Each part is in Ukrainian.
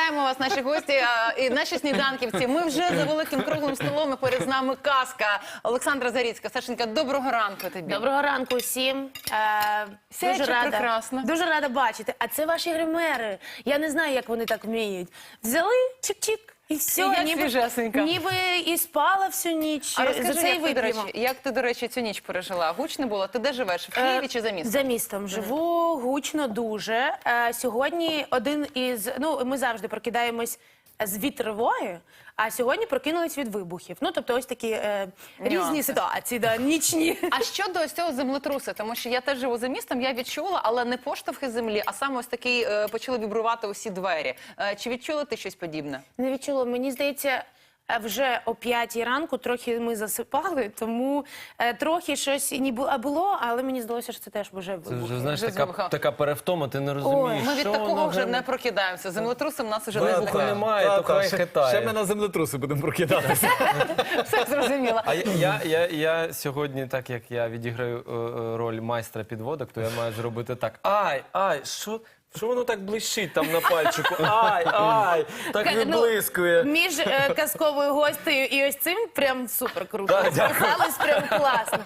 Вітаємо вас, наші гості а, і наші сніданківці. Ми вже за великим круглим столом. і Перед нами казка Олександра Заріцька. Сашенька, доброго ранку тобі. Доброго ранку всім. Е, дуже рада. прекрасно. Дуже рада бачити. А це ваші гримери. Я не знаю, як вони так вміють. Взяли чик-чик. І все, І як ніби, свіжесенька. ніби і спала всю ніч. А за розкажи, це і як ти, до вип'ємо. речі, як ти, до речі, цю ніч пережила? Гучно було? Ти де живеш? В Києві Е, чи за містом? За містом живу гучно дуже. Е, сьогодні один із ну ми завжди прокидаємось з від тривоги, а сьогодні прокинулись від вибухів. Ну тобто, ось такі е, різні Нюанси. ситуації, да, нічні. А щодо ось цього землетруси, тому що я теж живу за містом, я відчула, але не поштовхи землі, а саме ось такий е, почали вібрувати усі двері. Е, чи відчула ти щось подібне? Не відчула. Мені здається, вже о п'ятій ранку трохи ми засипали, тому е, трохи щось ніби а було, але мені здалося, що це теж вже Це вже знаєш Вже така, така перевтома, ти не розумієш. Ми від що такого воно вже не прокидаємося. Землетрусом нас уже не Вибуху немає, то хай ще, хитає. ще ми на землетруси будемо прокидатися. Все зрозуміло. А я, я, я, я сьогодні, так як я відіграю е, е, роль майстра підводок, то я маю зробити так. Ай, ай, що? Що воно так блищить там на пальчику? Ай, ай, так Ка- ну, виблискує. Між е, казковою гостею і ось цим прям супер круто. Да, дякую. Прям класно.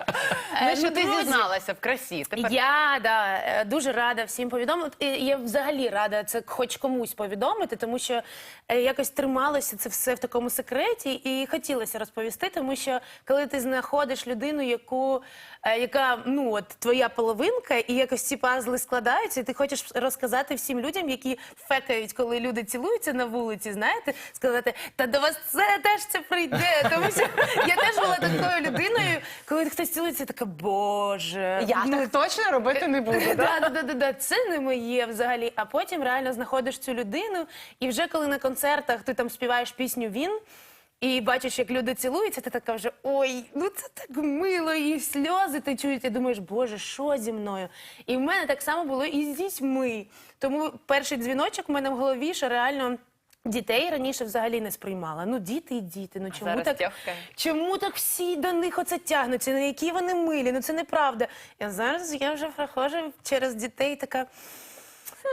Ну, Е, що ти друзі, зізналася в красі? Тепер Я да, е, дуже рада всім повідомити. І Я взагалі рада це хоч комусь повідомити, тому що е, якось трималося це все в такому секреті, і хотілося розповісти, тому що коли ти знаходиш людину, яку е, яка ну от твоя половинка, і якось ці пазли складаються, і ти хочеш розказати всім людям, які фекають, коли люди цілуються на вулиці, знаєте, сказати, та до вас це теж це прийде. Тому що я теж була такою людиною, коли хтось цілується, така боже. я ну, так точно робити не буду. да? Да, да, да, да, да. Це не моє взагалі. А потім реально знаходиш цю людину, і вже коли на концертах ти там співаєш пісню Він. І бачиш, як люди цілуються, ти така вже ой, ну це так мило, і сльози ти чуєш, ти думаєш, боже, що зі мною? І в мене так само було і з дітьми. Тому перший дзвіночок в мене в голові, що реально. Дітей раніше взагалі не сприймала. Ну, діти і діти. Ну чому зараз так чому так всі до них оце тягнуться? Ну які вони милі? Ну це неправда. Я зараз я вже проходжу через дітей така.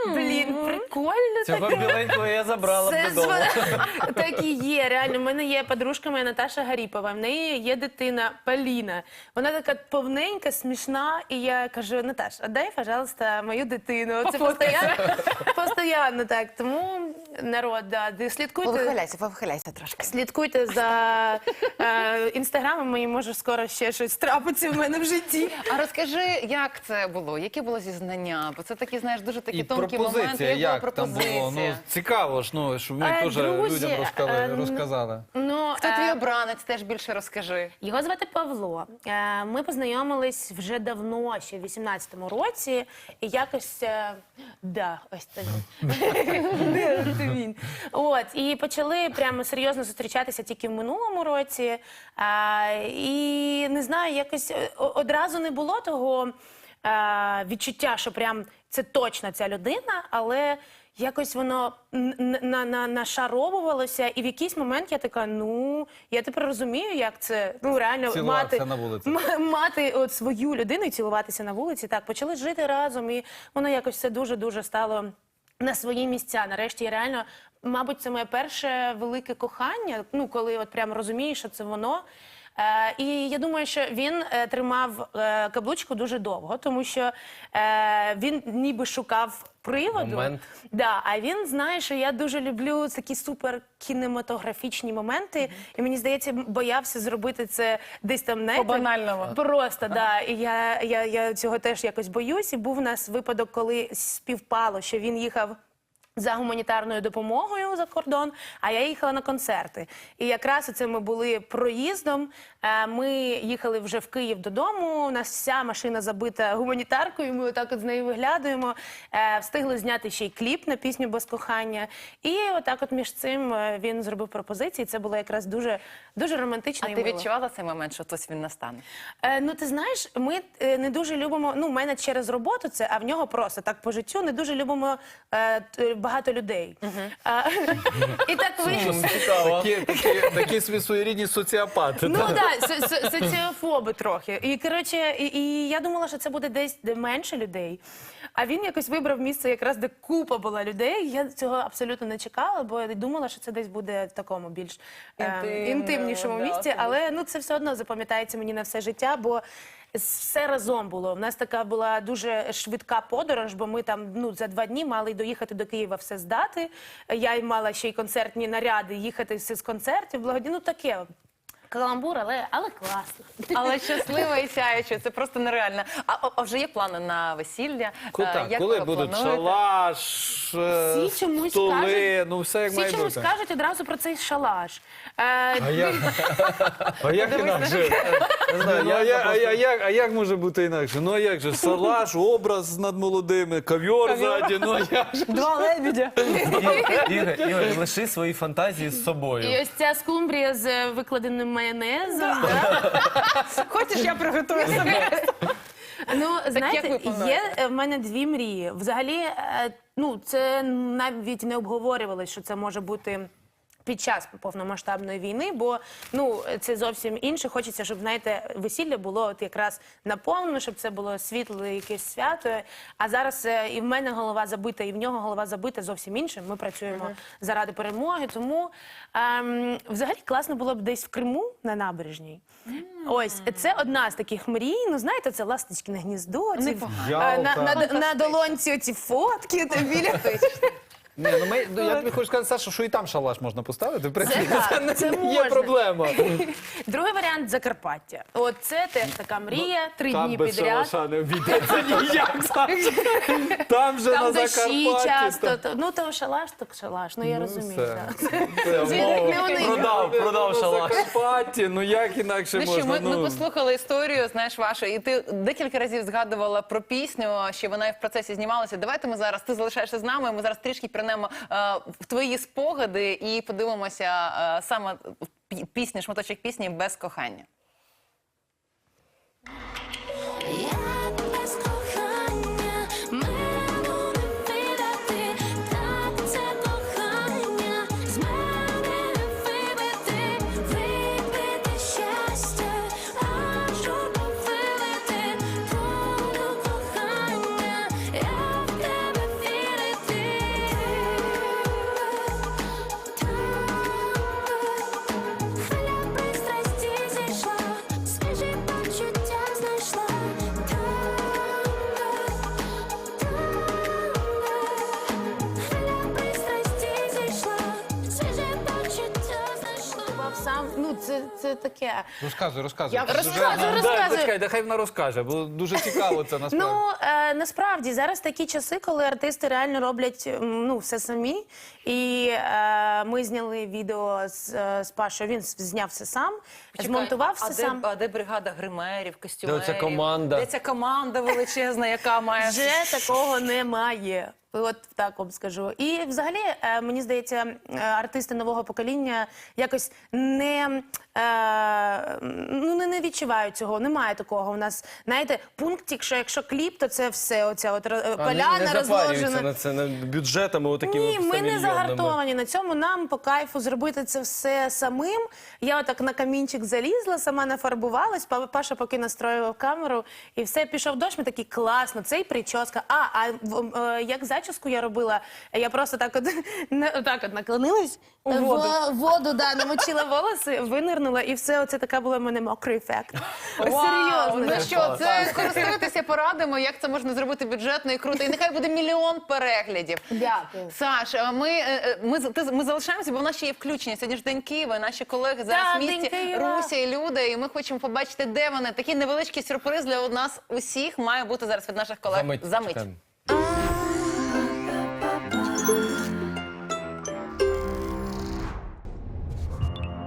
Блін, прикольно Цього таке. біленького я забрала б Це додому. так і є. Реально, в мене є подружка моя Наташа Гаріпова. В неї є дитина Поліна. Вона така повненька, смішна. І я кажу: Наташ, отдай, пожалуйста, мою дитину. Це постійно, постійно так. Тому народ, да, де- слідкуйте. Повихиляйся, повихиляйся трошки. Слідкуйте за е, інстаграмом моїм, може скоро ще щось трапиться в мене в житті. А розкажи, як це було? Яке було зізнання? Бо це такі, знаєш, дуже такі І тонкі моменти. пропозиція, Як як там було? Ну, цікаво ж, ну, щоб ми Е, теж друзі, людям е, розказали. ну, розказали. Ну, Хто е, твій обранець? Теж більше розкажи. Його звати Павло. Е, Ми познайомились вже давно, ще в 18-му році, і якось е, да, ось це він. Це він. От і почали прямо серйозно зустрічатися тільки в минулому році. Е, І не знаю, якось е, одразу не було того е, відчуття, що прям це точно ця людина, але. Якось воно на, на, нашаровувалося, і в якийсь момент я така: ну я тепер розумію, як це ну реально Цілуватися мати на вулиці. мати от свою людину і цілуватися на вулиці. Так почали жити разом, і воно якось все дуже дуже стало на свої місця. Нарешті я реально, мабуть, це моє перше велике кохання. Ну коли от прямо розумієш, що це воно. Е, і я думаю, що він е, тримав е, каблучку дуже довго, тому що е, він ніби шукав приводу. Момент. Да, а він знає, що я дуже люблю такі супер кінематографічні моменти, і мені здається, боявся зробити це десь там знаєте, По-банальному. Просто да. І я, я, я цього теж якось боюсь. І був у нас випадок, коли співпало, що він їхав. За гуманітарною допомогою за кордон, а я їхала на концерти. І якраз оце ми були проїздом. Е, Ми їхали вже в Київ додому. У нас вся машина забита гуманітаркою. Ми отак от з нею виглядуємо. Е, Встигли зняти ще й кліп на пісню без кохання. І отак, от між цим е, він зробив пропозиції. Це було якраз дуже дуже романтично. А і ти мило. відчувала цей момент, що хтось він настане? Ну, ти знаєш, ми не дуже любимо. Ну, в мене через роботу це, а в нього просто так по життю не дуже любимо багато людей. А, І так вийшло. Такі, такі, такі свої своєрідні соціопати. Ну так? так, да, со- со- соціофоби трохи. І коротше, і, і я думала, що це буде десь де менше людей. А він якось вибрав місце, якраз де купа була людей. Я цього абсолютно не чекала, бо я думала, що це десь буде в такому більш е, Інтимному, інтимнішому да, місці. Але ну це все одно запам'ятається мені на все життя, бо. Все разом було. У нас така була дуже швидка подорож, бо ми там ну за два дні мали доїхати до Києва все здати. Я й мала ще й концертні наряди, їхати все з концертів. Благоді... Ну таке каламбур, але, але класно. Але щаслива і сяюча, це просто нереально. А, а- а вже є плани на весілля? Ко- Е, так, як коли ви будуть плануєте? шалаш, е, Всі чомусь столи, кажуть- ну все як Всі має чомусь бути. кажуть одразу про цей шалаш. Е, А як, а як інакше? Не знаю, Ну, а, я як, а, як, а як може бути інакше? Ну а як же? Салаш, образ над молодими, ковьор ззаді, ну а як же? Два лебідя. Ігор, Ігор, лиши свої фантазії з собою. і ось ця скумбрія з викладеним майонезом. да. Хочеш, я приготую себе? Ну, знаєте, є е, в мене дві мрії. Взагалі, е, ну це навіть не обговорювалось, що це може бути. Під час повномасштабної війни, бо ну це зовсім інше. Хочеться, щоб знаєте, весілля було от якраз наповнено, щоб це було світле якесь свято. А зараз е, і в мене голова забита, і в нього голова забита зовсім іншим. Ми працюємо заради перемоги. Тому ем, взагалі класно було б десь в Криму на набережній. Ось це одна з таких мрій. Ну знаєте, це ласточкине гніздо. Ці, е, на, на, на долонці оці фотки. та біля Ні, ну ми, ну, я тобі хочу сказати, Саша, що і там шалаш можна поставити. В принципі, Це так, не це є можна. проблема. Другий варіант Закарпаття. От це теж така мрія. Три Там дні без підряд. шалаша не обійдеться ніяк. Саша. Там же Там на дощі Закарпатті. часто. та- То, ну то шалаш, то шалаш. Ну я розумію. все. так. Це Звідок не уникнеш. Продав, продав на шалаш. Закарпатті, ну як інакше Ну що, можна? ми, ми ну. послухали історію, знаєш, вашу, і ти декілька разів згадувала про пісню, що вона і в процесі знімалася. Давайте ми зараз, ти залишаєшся з нами, ми зараз трішки прийнемо е, в твої спогади і подивимося е, саме пісні, шматочок пісні без кохання. Таке. Розказуй, розказуй. Я дуже- розказую. Дай, почекай, дай хай вона розкаже, бо дуже цікаво це насправді. Ну е, насправді зараз такі часи, коли артисти реально роблять м, ну все самі. І е, ми зняли відео з, е, з Пашою. Він зняв все сам, змонтував все а сам. Де, а де бригада гримерів, костюмерів? Де ця команда? Де ця команда величезна, яка має Вже такого немає. От так вам скажу. І взагалі, е, мені здається, е, артисти нового покоління якось не, е, ну, не, відчувають цього. Немає такого. У нас, знаєте, пунктик, що якщо кліп, то це все, оця от поляна розложена. на це на бюджетами отакими Ні, ми не загартовані на цьому. Нам по кайфу зробити це все самим. Я отак на камінчик залізла, сама нафарбувалась. Па- Паша поки настроював камеру, і все пішов дощ. Ми такі класно. Це і прическа. А, а як зачіску я робила, я просто так от на- отак от наклонилась У в воду. в воду, да, намочила волоси, винирнула, і все. Оце така була в мене мокрий ефект. Вау, Серйозно. Ну що, це користуйтеся порадами, як це можна зробити бюджетно і круто. І нехай буде мільйон переглядів. Дякую. Саш, а ми, е, е, ми, з- ти- ми залишаємося, бо в нас ще є включення. Сьогодні ж День Києва, і наші колеги зараз Так, в місті День Києва. Руся і Люда, і ми хочемо побачити, де вони. Такий невеличкий сюрприз для нас усіх має бути зараз від наших колег. Замить. За мить. чекаємо.